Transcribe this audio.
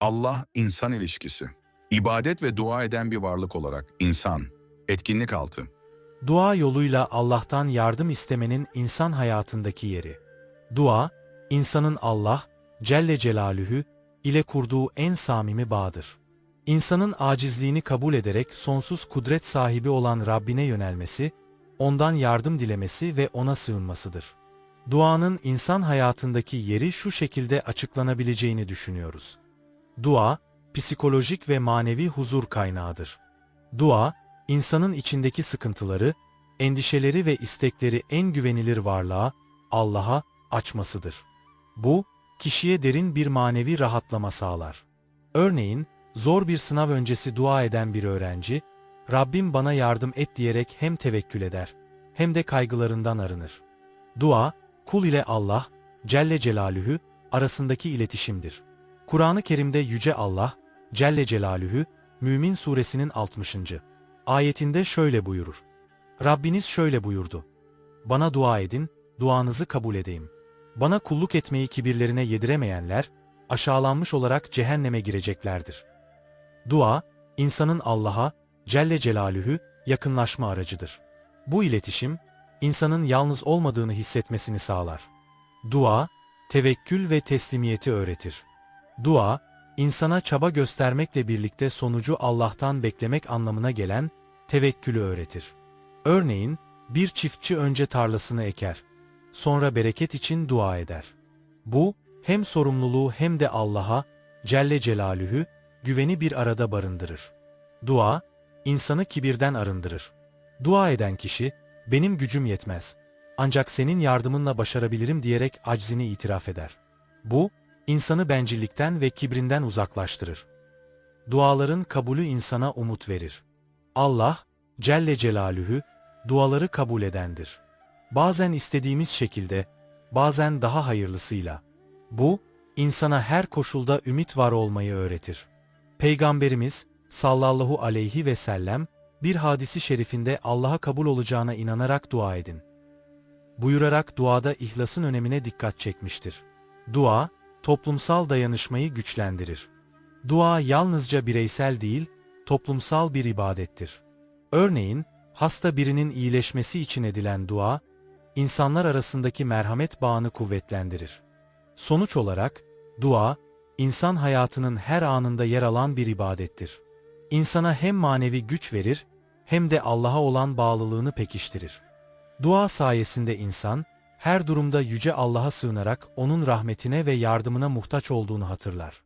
Allah-insan ilişkisi. İbadet ve dua eden bir varlık olarak insan, etkinlik altı. Dua yoluyla Allah'tan yardım istemenin insan hayatındaki yeri. Dua, insanın Allah, Celle Celaluhu ile kurduğu en samimi bağdır. İnsanın acizliğini kabul ederek sonsuz kudret sahibi olan Rabbine yönelmesi, ondan yardım dilemesi ve ona sığınmasıdır. Duanın insan hayatındaki yeri şu şekilde açıklanabileceğini düşünüyoruz. Dua, psikolojik ve manevi huzur kaynağıdır. Dua, insanın içindeki sıkıntıları, endişeleri ve istekleri en güvenilir varlığa, Allah'a açmasıdır. Bu, kişiye derin bir manevi rahatlama sağlar. Örneğin, zor bir sınav öncesi dua eden bir öğrenci, Rabbim bana yardım et diyerek hem tevekkül eder, hem de kaygılarından arınır. Dua, kul ile Allah, Celle Celaluhu arasındaki iletişimdir. Kur'an-ı Kerim'de Yüce Allah, Celle Celaluhu, Mümin suresinin 60. ayetinde şöyle buyurur. Rabbiniz şöyle buyurdu. Bana dua edin, duanızı kabul edeyim. Bana kulluk etmeyi kibirlerine yediremeyenler, aşağılanmış olarak cehenneme gireceklerdir. Dua, insanın Allah'a, Celle Celaluhu, yakınlaşma aracıdır. Bu iletişim, insanın yalnız olmadığını hissetmesini sağlar. Dua, tevekkül ve teslimiyeti öğretir. Dua, insana çaba göstermekle birlikte sonucu Allah'tan beklemek anlamına gelen tevekkülü öğretir. Örneğin, bir çiftçi önce tarlasını eker, sonra bereket için dua eder. Bu, hem sorumluluğu hem de Allah'a, Celle Celaluhu, güveni bir arada barındırır. Dua, insanı kibirden arındırır. Dua eden kişi, benim gücüm yetmez, ancak senin yardımınla başarabilirim diyerek aczini itiraf eder. Bu, insanı bencillikten ve kibrinden uzaklaştırır. Duaların kabulü insana umut verir. Allah, Celle Celaluhu, duaları kabul edendir. Bazen istediğimiz şekilde, bazen daha hayırlısıyla. Bu, insana her koşulda ümit var olmayı öğretir. Peygamberimiz, sallallahu aleyhi ve sellem, bir hadisi şerifinde Allah'a kabul olacağına inanarak dua edin. Buyurarak duada ihlasın önemine dikkat çekmiştir. Dua, toplumsal dayanışmayı güçlendirir. Dua yalnızca bireysel değil, toplumsal bir ibadettir. Örneğin, hasta birinin iyileşmesi için edilen dua, insanlar arasındaki merhamet bağını kuvvetlendirir. Sonuç olarak, dua, insan hayatının her anında yer alan bir ibadettir. İnsana hem manevi güç verir, hem de Allah'a olan bağlılığını pekiştirir. Dua sayesinde insan, her durumda Yüce Allah'a sığınarak O'nun rahmetine ve yardımına muhtaç olduğunu hatırlar.